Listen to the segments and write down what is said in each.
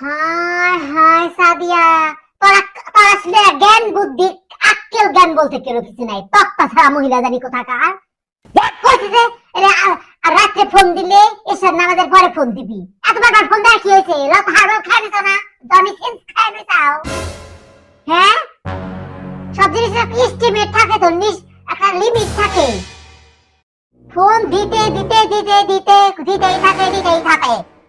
হায় হায় সাদিয়া। তোরা তোরা জ্ঞান বুদ্ধি আক্কেল জ্ঞান বলতে কেন কিছু নাই। তক্তা ছাড়া মহিলা জানি কোথাকার। কইছে রাত্রে ফোন দিলে এসব নামাজের পরে ফোন দিবি। এতবার বার ফোন দেওয়া কি হয়েছে? রাত হারবার খাই নিছো না? দনি সেন্স খাই নিছাও হ্যাঁ? সব জিনিসের এস্টিমেট থাকে তো নিস- একটা লিমিট থাকে। ফোন দিতে দিতে দিতে দিতে দিতেই থাকে দিতেই থাকে।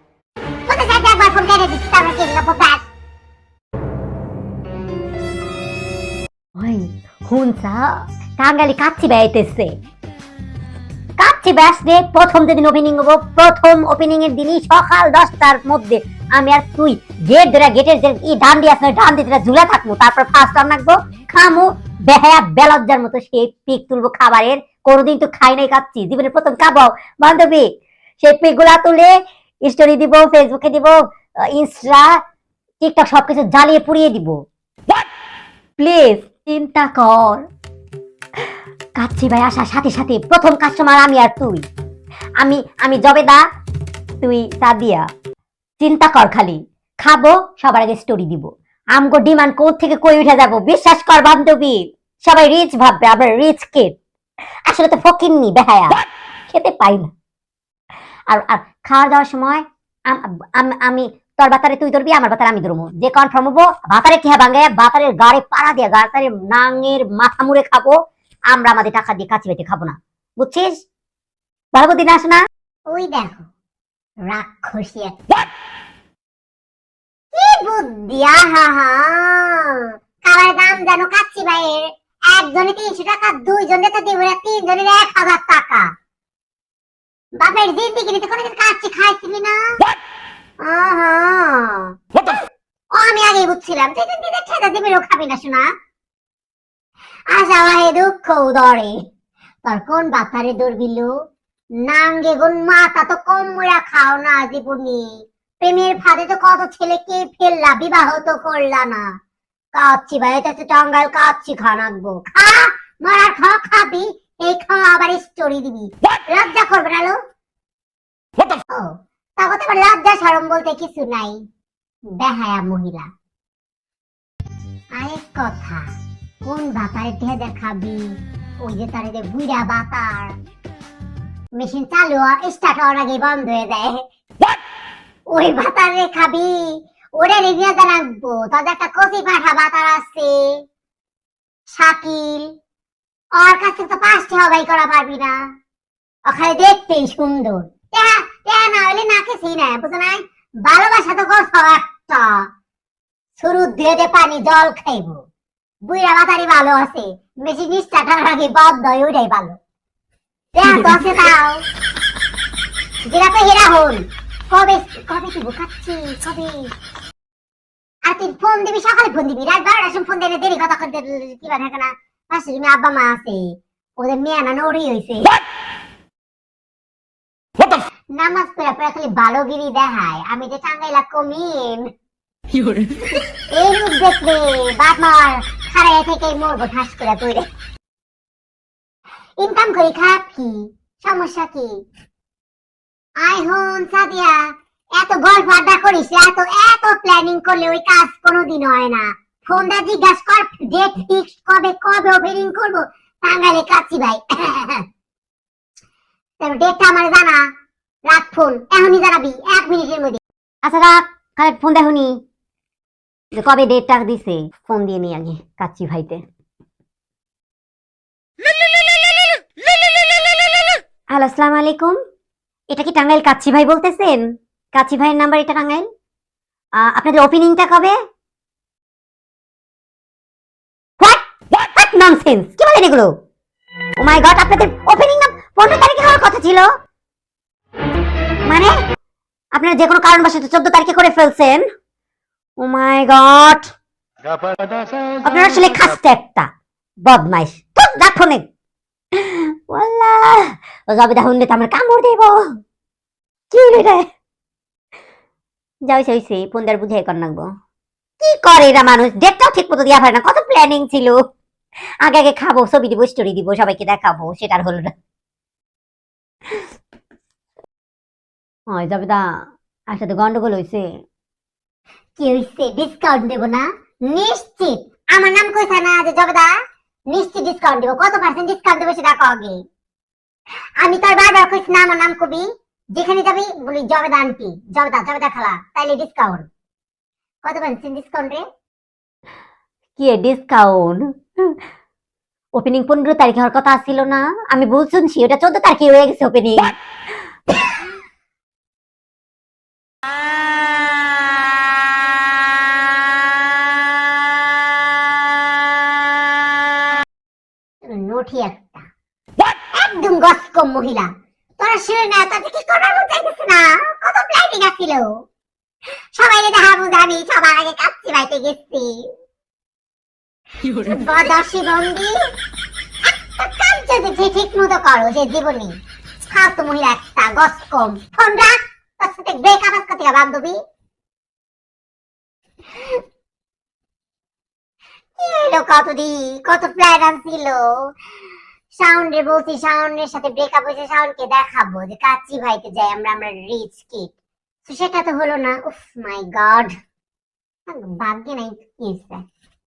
প্রথম যেদিন ওপেনিং হব, প্রথম ওপেনিং এর দিনই সকাল দশটার মধ্যে আমি আর তুই গেট ধরে গেটের যে ই দিয়ে আসলে দিয়ে ঝুলে থাকব, তারপর ফার্স্ট রান রাখব, খামু, বেহায়া বেলজ্জার মতো সেই পিক তুলবো খাবারের। কোনোদিন তো খাই নাই কাচ্ছি জীবনে প্রথম খাব। বান্ধবী, সেই পিকগুলা তুলে স্টোরি দিব ফেসবুকে দিব ইনস্টা টিকটক সবকিছু জ্বালিয়ে পুড়িয়ে দিব। প্লিজ চিন্তা কর। কাচ্ছি ভাই আসার সাথে সাথে প্রথম কাস্টমার আমি আর তুই। আমি আমি জবেদা তুই সাদিয়া। চিন্তা কর খালি। খাব সবার আগে স্টোরি দিব। আমগো ডিমান্ড কোথ থেকে কই উঠে যাব? বিশ্বাস কর বান্ধবী সবাই রিচ ভাববে আমরা রিচ কিড আসলে তো ফকিন্নি বেহায়া। খেতে পাই না। আর আর খাওয়া দাওয়ার সময় আম- তোর বাতারে তুই ধরবি আমার বাতারে আমি ধরবো। যে কনফার্ম হব বাতারে কি ভাঙে? বাতারের গাড়ে পাড়া দিয়ে গাতারের নাঙের মাথা মুড়ে খাব। আমরা আমাদের টাকা দিয়ে কাছে বেটে খাব না। বুঝছিস? ভালো বুদ্ধি না আসে না ওই দেখো রাক্ষসী কি বুদ্ধি? আহা হা খাবার দাম জানো কাচ্চি ভাইয়ের? একজনে তিনশো টাকা দুইজনে তো দিব না তিনজনের এক হাজার টাকা। বাপের জিন্দিগি নিতে কোনোদিন কাচ্চি খাইছিলি না? ও আমি আগে বুঝছিলাম নিজের ঠেদা দিবিরও খাবি না শোনা আশা দুঃখ উদরে তোর কোন বাতারে দৌড়বিলু নাঙ্গে গুন মাথা তো কম খাও না জীবনী। প্রেমের ফাঁদে তো কত ছেলেকে ফেললা বিবাহ তো করলা না। কাচ্ছি ভাই এটা তো টাঙ্গাল কাচ্ছি খা মারা খা খাবি এই খাওয়া স্টোরি দিবি। লজ্জা করবে না লো। ও তখন তোমার লজ্জা সরম বলতে কিছু নাই। বেহায়া মহিলা। আরেক কথা কোন বাতারে টেহা খাবি ওই যে তার যে বুড়া বাতার। মেশিন চালু স্টার্ট হওয়ার আগে বন্ধ হয়ে যায়। ওই ভাতারে খাবি। ওরে রিভিউ জানাব তাদের একটা কচি পাঠা বাতার আছে। শাকিল। ওর কাছে তো পাঁচটি হবাই করা পারবি না। ওখানে দেখতেই সুন্দর। টেহা টেহা না হইলে নাকে সিনা বুঝো নাই? ভালোবাসা তো একটা। শুরু দিয়ে পানি, জল খাইবো। বাতারি ভালো আছে হওয়ার আগে হয়ে ওইটাই ভালো। দেখ দশে দাও যেটা তো হেরা হল কবে কবে কি বুকাচ্ছি কবে? আর তুই ফোন দিবি, সকালে ফোন দিবি, রাত বারোটার সময় ফোন দিলে দেরি কথা করতে কি না। পাশে তুমি আব্বা মা আছে ওদের মেয়ে না নড়ি হয়েছে নামাজ পড়া পড়া খালি ভালোগিরি দেখায় আমি যে টাঙ্গাইলা কমিন এই রূপ দেখলে বাপ মার খাড়াইয়া থেকে মরবো ঠাস করে তৈরি ইনকাম করি খারাপ কি সমস্যা কি আই হন সাদিয়া এত গল্প আড্ডা করিস এত এত প্ল্যানিং করলে ওই কাজ কোনোদিন হয় না ফোন দা জিজ্ঞাসা কর ডেট ফিক্স কবে কবে ওপেনিং করব? টাঙ্গাইলে কাচ্ছি ভাই। তারপর ডেটটা আমার জানা রাখ ফোন এখনই জানাবি, এক মিনিটের মধ্যে। আচ্ছা রাখ কারেক্ট ফোন দেখুনি? কবে ডেটটা দিছে? ফোন দিয়ে নি আগে, কাচ্চি ভাইতে। হ্যালো, আসসালামু আলাইকুম। এটা কি টাঙ্গাইল কাচ্চি ভাই বলতেছেন? কাচ্চি ভাইয়ের নাম্বার এটা টাঙ্গাইল? আপনাদের ওপেনিংটা কবে? ননসেন্স কি বলেন এগুলো? ও মাই গড আপনাদের ওপেনিং না পনেরো তারিখে হওয়ার কথা ছিল। মানে আপনারা যে কোনো কারণবশত চোদ্দ তারিখে করে ফেলছেন। ও মাই গড আপনারা আসলে খাসতে একটা। বদমাইশ। তো ও যাবে দেখুন কামড় দেব। কি রে পন্দার বুঝে কর কি করে এরা মানুষ? ডেটটাও ঠিক মতো দেওয়া হয় না। কত প্ল্যানিং ছিল? আগে আগে খাব, ছবি দিব স্টোরি দিব, সবাইকে দেখাবো সেটার হলো না। কত ডিসকাউন্ট সেটা আমি তোর বারবার না আমার নাম কবি। যেখানে যাবি বলি জবেদা আন্টি। জবেদা জবেদা খালা, তাইলে ডিসকাউন্ট কত পার্সেন্ট ডিসকাউন্ট রে? কি ডিসকাউন্ট ওপেনিং পনেরো তারিখে হওয়ার কথা ছিল না। আমি ভুল শুনছি, ওটা চোদ্দ তারিখে হয়ে গেছে ওপেনিং মহিলা। তোরা শুনে না তাতে কি করার না? কত প্ল্যানিং আছিল। সবাই সবার আগে কাচ্চি বাইতে গেছি। কত প্ল্যান ছিল সাউন্ডে বলছি সাউন্ডের সাথে ব্রেকআপ হয়েছে সাউন্ডকে দেখাবো যে কাচ্চি ভাইতে যাই আমরা আমরা রিচ তো সেটা তো হলো না। উফ মাই গড ভাগ্যে নাই